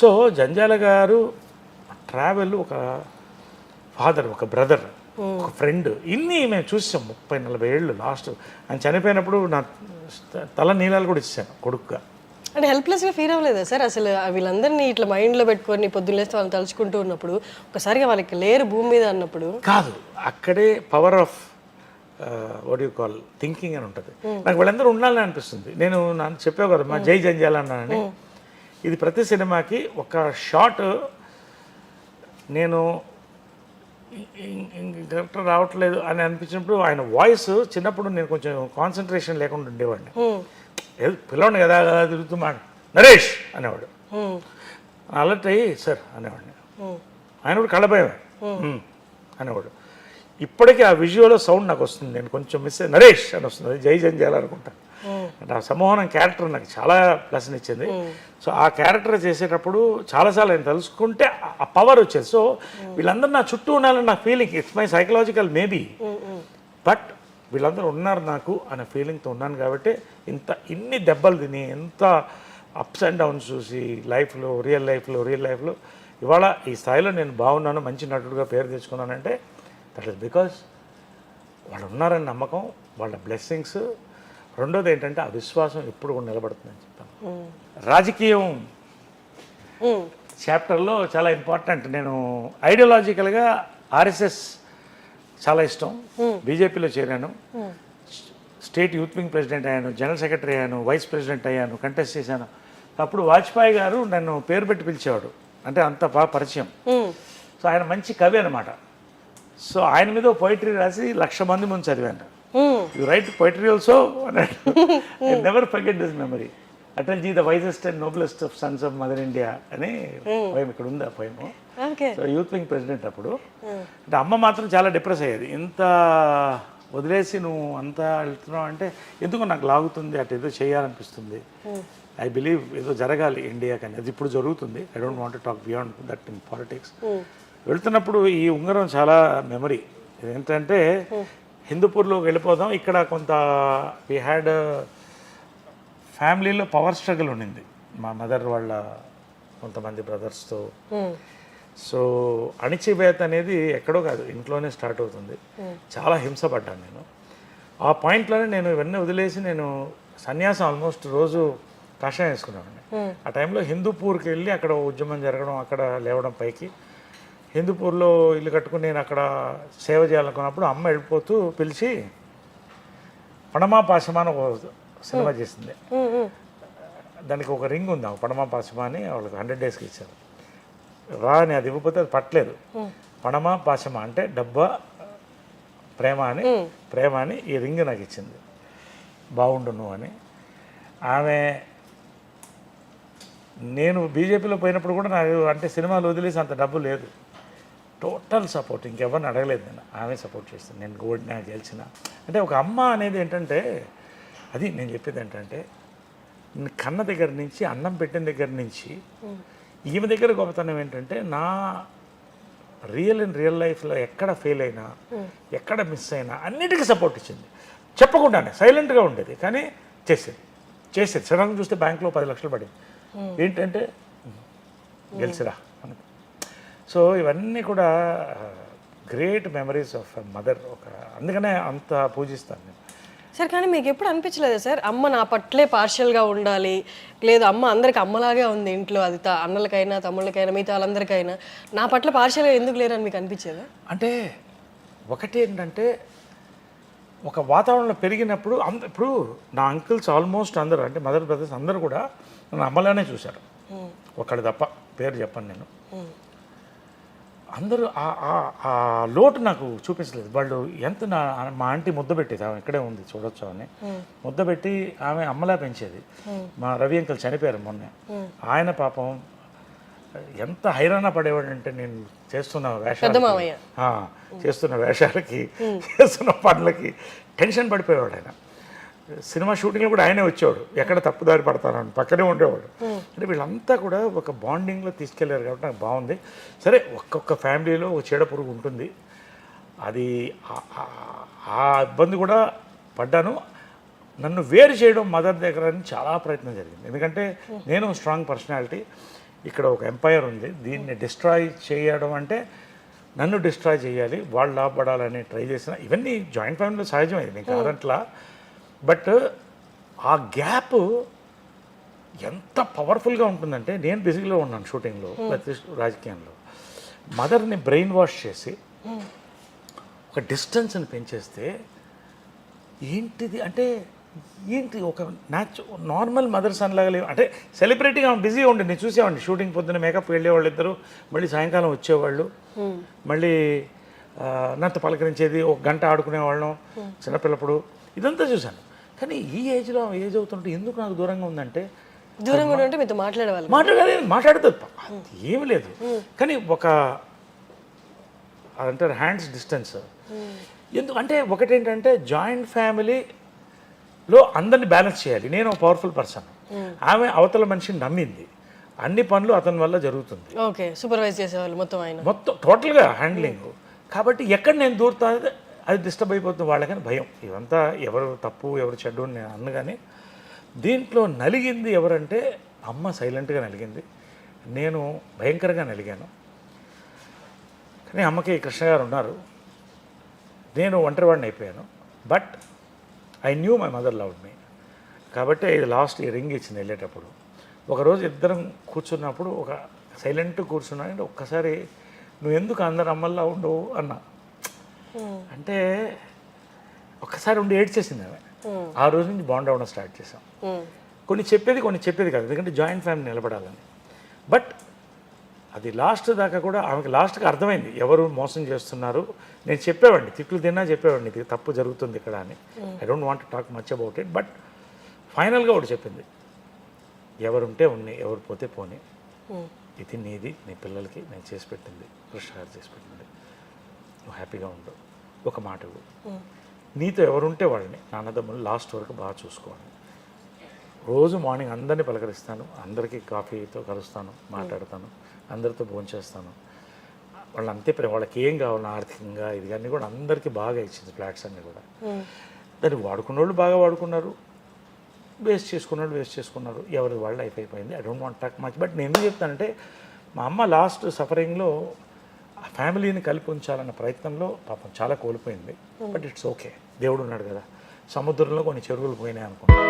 So Janjala గారు travel ఒక father ఒక బ్రదర్ ఒక ఫ్రెండ్. ఇన్ని మేము చూసాం ముప్పై నలభై ఏళ్ళు లాస్ట్. ఆయన చనిపోయినప్పుడు నా తల నీళ్ళాలు కూడా ఇచ్చాను కొడుకుగా. అంటే హెల్ప్లెస్గా ఫీల్ అవ్వలేదా సార్? అసలు వీళ్ళందరినీ ఇట్లా మైండ్లో పెట్టుకొని పొద్దున్న లేస్తే వాళ్ళని తలుచుకుంటూ ఉన్నప్పుడు ఒకసారిగా వాళ్ళకి లేరు భూమి మీద అన్నప్పుడు. కాదు అక్కడే power of what you call thinking అని ఉంటుంది. నాకు వీళ్ళందరూ ఉండాలని అనిపిస్తుంది. నేను నన్ను చెప్పావు కదా మా జై జంజాల అన్నానని. ఇది ప్రతి సినిమాకి ఒక షాట్. నేను కరెక్ట్ రావట్లేదు అని అనిపించినప్పుడు ఆయన వాయిస్ చిన్నప్పుడు నేను కొంచెం కాన్సన్ట్రేషన్ లేకుండా ఉండేవాడిని. పిల్లవాడిని కదా కదా తిరుగుతూ మాట. నరేష్ అనేవాడు. అలర్ట్ అయ్యి సార్ అనేవాడిని. ఆయన కూడా కళ్ళభయమే అనేవాడు. ఇప్పటికీ ఆ విజువల్ సౌండ్ నాకు వస్తుంది. నేను కొంచెం మిస్ నరేష్ అని వస్తుంది. అది జై జంజాల అనుకుంటా. అంటే ఆ సమోహనం క్యారెక్టర్ నాకు చాలా ప్లస్ ఇచ్చింది. సో ఆ క్యారెక్టర్ చేసేటప్పుడు చాలాసార్లు నేను తెలుసుకుంటే ఆ పవర్ వచ్చేది. సో వీళ్ళందరూ నా చుట్టూ ఉండాలని నా feeling it's my psychological maybe but వీళ్ళందరూ ఉన్నారు నాకు అనే ఫీలింగ్తో ఉన్నాను కాబట్టి ఇంత ఇన్ని దెబ్బలు తిని ఎంత అప్స్ అండ్ డౌన్స్ చూసి లైఫ్లో రియల్ లైఫ్లో రియల్ లైఫ్లో ఇవాళ ఈ స్థాయిలో నేను బాగున్నాను మంచి నటుడుగా పేరు తెచ్చుకున్నానంటే దట్ ఇస్ బికాస్ వాళ్ళు ఉన్నారని నమ్మకం వాళ్ళ బ్లెస్సింగ్స్ రెండోది ఏంటంటే ఆ విశ్వాసం ఎప్పుడు కూడా నిలబడుతుందని చెప్తాను. రాజకీయం. చాప్టర్లో చాలా ఇంపార్టెంట్. నేను ఐడియాలజికల్గా ఆర్ఎస్ఎస్ చాలా ఇష్టం. బీజేపీలో చేరాను. స్టేట్ యూత్ వింగ్ ప్రెసిడెంట్ అయ్యాను జనరల్ సెక్రటరీ అయ్యాను వైస్ ప్రెసిడెంట్ అయ్యాను కంటెస్ట్ చేశాను. అప్పుడు వాజ్పేయి గారు నన్ను పేరు పెట్టి పిలిచేవాడు. అంటే అంత బాగా పరిచయం. సో ఆయన మంచి కవి అనమాట సో ఆయన మీద పోయిటరీ రాసి లక్ష మంది ముందు చదివాను. You write poetry also I never forget this memory Atal ji the wisest and noblest of sons of mother India అని పోయం ఇక్కడ ఉంది ఆ poem so youth wing president అప్పుడు. అంటే అమ్మ మాత్రం చాలా డిప్రెస్ అయ్యేది. ఇంత వదిలేసి నువ్వు అంతా వెళ్తున్నావు అంటే ఎందుకు నాకు లాగుతుంది అటు ఏదో చేయాలనిపిస్తుంది. ఐ బిలీవ్ ఏదో జరగాలి ఇండియాకి అని అది ఇప్పుడు జరుగుతుంది. I don't want talk beyond that in politics వెళ్తున్నప్పుడు ఈ ఉంగరం చాలా మెమరీ ఏంటంటే హిందూపూర్లో వెళ్ళిపోదాం. ఇక్కడ కొంత వీ హ్యాడ్ ఫ్యామిలీలో పవర్ స్ట్రగుల్ ఉండింది. మా మదర్ వాళ్ళ కొంతమంది బ్రదర్స్తో. సో అణిచివేత అనేది ఎక్కడో కాదు ఇంట్లోనే స్టార్ట్ అవుతుంది. చాలా హింసపడ్డాను నేను. ఆ పాయింట్లోనే నేను ఇవన్నీ వదిలేసి నేను సన్యాసం ఆల్మోస్ట్ రోజు కషాయం వేసుకున్నాను ఆ టైంలో హిందూపూర్కి వెళ్ళి అక్కడ ఉద్యమం జరగడం అక్కడ లేవడం పైకి హిందూపూర్లో ఇల్లు కట్టుకుని నేను అక్కడ సేవ చేయాలనుకున్నప్పుడు అమ్మ వెళ్ళిపోతూ పిలిచి పణమా పాశమా అని ఒక సినిమా చేసింది. దానికి ఒక రింగ్ ఉంది ఆ పడమా పాశమా అని వాళ్ళకి హండ్రెడ్ డేస్కి ఇచ్చారు. రా అని అది ఇవ్వకపోతే అది పట్టలేదు. పడమా పాశమా అంటే డబ్బా ప్రేమ అని ప్రేమ అని ఈ రింగ్ నాకు ఇచ్చింది. బాగుండు నువ్వు అని. ఆమె నేను బీజేపీలో పోయినప్పుడు కూడా నాకు అంటే సినిమాలు వదిలేసి అంత డబ్బు లేదు. టోటల్ సపోర్ట్ ఇంకెవరిని అడగలేదు నేను. ఆమె సపోర్ట్ చేస్తాను నేను ఓడినా గెలిచిన. అంటే ఒక అమ్మ అనేది ఏంటంటే అది నేను చెప్పేది ఏంటంటే కన్న దగ్గర నుంచి అన్నం పెట్టిన దగ్గర నుంచి ఈమె దగ్గర గొప్పతనం ఏంటంటే నా రియల్ ఇన్ రియల్ లైఫ్లో ఎక్కడ ఫెయిల్ అయినా ఎక్కడ మిస్ అయినా అన్నిటికీ సపోర్ట్ ఇచ్చింది. చెప్పకుండానే సైలెంట్గా ఉండేది. కానీ చేసేది. చేసేది. సడన్గా చూస్తే బ్యాంక్లో పది లక్షలు పడింది. ఏంటంటే గెలిచిరా అని సో ఇవన్నీ కూడా గ్రేట్ మెమరీస్ ఆఫ్ మదర్ ఒక అందుకనే అంత పూజిస్తాను నేను. సార్ కానీ మీకు ఎప్పుడు అనిపించలేదా సార్? అమ్మ నా పట్లే పార్షియల్గా ఉండాలి. లేదు అమ్మ అందరికి అమ్మలాగే ఉంది ఇంట్లో. అది త- అన్నలకైనా తమ్ముళ్ళకైనా మిగతా వాళ్ళందరికైనా. నా పట్ల పార్షియల్గా ఎందుకు లేరని మీకు అనిపించేదా అంటే ఒకటి ఏంటంటే ఒక వాతావరణంలో పెరిగినప్పుడు అంద ఇప్పుడు నా అంకిల్స్ ఆల్మోస్ట్ అందరూ అంటే మదర్ బ్రదర్స్ అందరూ కూడా నన్ను అమ్మలానే చూశారు. ఒకళ్ళు తప్ప పేరు చెప్పను నేను. అందరూ ఆ- ఆ- ఆ లోటు నాకు చూపించలేదు. వాళ్ళు ఎంత నా మా ఆంటీ ముద్ద పెట్టేది ఆమె ఇక్కడే ఉంది చూడొచ్చు అని ముద్ద పెట్టి ఆమె అమ్మలా పెంచేది. మా రవి అంకుల్ చనిపోయారు మొన్న. ఆయన పాపం ఎంత హైరాణ పడేవాడు అంటే నేను చేస్తున్న వేషాలు. చేస్తున్న వేషాలకి చేస్తున్న పనులకి టెన్షన్ పడిపోయేవాడు ఆయన. సినిమా షూటింగ్లో కూడా ఆయనే వచ్చేవాడు. ఎక్కడ తప్పుదారి పడతానని. పక్కనే ఉండేవాడు. అంటే వీళ్ళంతా కూడా ఒక బాండింగ్లో తీసుకెళ్ళారు కాబట్టి నాకు బాగుంది. సరే ఒక్కొక్క ఫ్యామిలీలో ఒక చీడ పురుగు ఉంటుంది. అది ఆ- ఇబ్బంది కూడా పడ్డాను. నన్ను వేరు చేయడం మదర్ దగ్గర అని చాలా ప్రయత్నం జరిగింది. ఎందుకంటే నేను స్ట్రాంగ్ పర్సనాలిటీ. ఇక్కడ ఒక ఎంపైర్ ఉంది. దీన్ని డిస్ట్రాయ్ చేయడం అంటే నన్ను డిస్ట్రాయ్ చేయాలి వాళ్ళు లాభపడాలని ట్రై చేసిన ఇవన్నీ జాయింట్ ఫ్యామిలీలో సహజమైంది నేను కాదంట్లా. బట్ ఆ గ్యాప్ ఎంత పవర్ఫుల్గా ఉంటుందంటే నేను బిజీలో ఉన్నాను షూటింగ్లో ప్రతి రాజకీయంలో. మదర్ని బ్రెయిన్ వాష్ చేసి ఒక డిస్టెన్స్ని పెంచేస్తే ఏంటిది? అంటే ఏంటి ఒక న్యాచు నార్మల్ మదర్ సన్ లాగా లేవు. అంటే సెలబ్రిటీగా బిజీగా ఉండి నేను చూసేవాడిని. షూటింగ్ పొద్దున్న మేకప్ వెళ్ళేవాళ్ళు ఇద్దరు మళ్ళీ సాయంకాలం వచ్చేవాళ్ళు. మళ్ళీ నాతో పలకరించేది ఒక గంట ఆడుకునేవాళ్ళం చిన్నపిల్లప్పుడు. ఇదంతా చూశాను. కానీ ఈ ఏజ్లో ఏజ్ అవుతుంటే ఎందుకు నాకు దూరంగా ఉందంటే దూరంగా ఉంటే మీతో మాట్లాడేవాళ్ళు మాట్లాడాలి మాట్లాడుతుంది ఏమి లేదు. కానీ ఒక అదంటారు హ్యాండ్స్ డిస్టెన్స్. ఎందుకు అంటే ఒకటేంటంటే జాయింట్ ఫ్యామిలీలో అందరిని బ్యాలెన్స్ చేయాలి. నేను ఒక పవర్ఫుల్ పర్సన్. ఆమె అవతల మనిషిని నమ్మింది. అన్ని పనులు అతని వల్ల జరుగుతుంది. ఓకే సూపర్వైజ్ చేసేవాళ్ళు మొత్తం ఆయన. మొత్తం టోటల్గా హ్యాండ్లింగ్. కాబట్టి ఎక్కడ నేను దూరుతా అది డిస్టర్బ్ అయిపోతుంది వాళ్ళకని భయం. ఇదంతా ఎవరు తప్పు ఎవరు చెడ్డు అని నేను అన్ను కానీ దీంట్లో నలిగింది ఎవరంటే అమ్మ సైలెంట్గా నలిగింది. నేను భయంకరంగా నలిగాను. కానీ అమ్మకి కృష్ణ గారు ఉన్నారు. నేను ఒంటరివాడిని అయిపోయాను. But I knew my mother loved me. కాబట్టి ఇది లాస్ట్ ఈ రింగ్ ఇచ్చింది వెళ్ళేటప్పుడు. ఒకరోజు ఇద్దరం కూర్చున్నప్పుడు ఒక సైలెంట్ కూర్చున్నాను ఒక్కసారి నువ్వు ఎందుకు అందరు అమ్మల్లా ఉండవు అన్నా అంటే ఒక్కసారి ఉండి ఏడ్చేసింది ఆమె. ఆ రోజు నుంచి బాండ్ అవ్వడం స్టార్ట్ చేసాం ఉమ్. కొన్ని చెప్పేది కొన్ని చెప్పేది కాదు. ఎందుకంటే జాయింట్ ఫ్యామిలీ నిలబడాలని. బట్ అది లాస్ట్ దాకా కూడా ఆమెకి లాస్ట్కి అర్థమైంది. ఎవరు మోసం చేస్తున్నారు? నేను చెప్పేవాడిని. తిట్లు తిన్నా చెప్పేవాడిని. ఇది తప్పు జరుగుతుంది ఇక్కడ అని. I don't want talk much about it but ఫైనల్గా ఒకటి చెప్పింది. ఎవరుంటే ఉన్నాయి ఎవరు పోతే పోనీ. ఇది నీది నీ పిల్లలకి నేను చేసి పెట్టింది కృష్ణ గారు చేసి పెట్టింది. నువ్వు హ్యాపీగా ఉండు. ఒక మాట ఇవ్వు. నీతో ఎవరుంటే వాళ్ళని నాన్నదమ్ములు లాస్ట్ వరకు బాగా చూసుకోవాలి రోజు మార్నింగ్ అందరినీ పలకరిస్తాను అందరికీ కాఫీతో కలుస్తాను మాట్లాడతాను అందరితో భోంచేస్తాను. వాళ్ళు అంతే వాళ్ళకి ఏం కావాలి ఆర్థికంగా ఇది అన్నీ కూడా అందరికీ బాగా ఇచ్చింది ఫ్లాట్స్ అన్నీ కూడా. దాన్ని వాడుకున్న వాళ్ళు బాగా వాడుకున్నారు వేస్ట్ చేసుకున్నాడు వేస్ట్ చేసుకున్నారు ఎవరి వాళ్ళు లైఫ్ అయిపోయింది I don't want talk much but నేను ఎందుకు చెప్తానంటే మా అమ్మ లాస్ట్ సఫరింగ్లో ఆ ఫ్యామిలీని కలిపి ఉంచాలన్న ప్రయత్నంలో పాపం చాలా కోల్పోయింది. But it's okay. దేవుడు ఉన్నాడు కదా. సముద్రంలో కొన్ని చెరువులు పోయినాయి అనుకుంటా.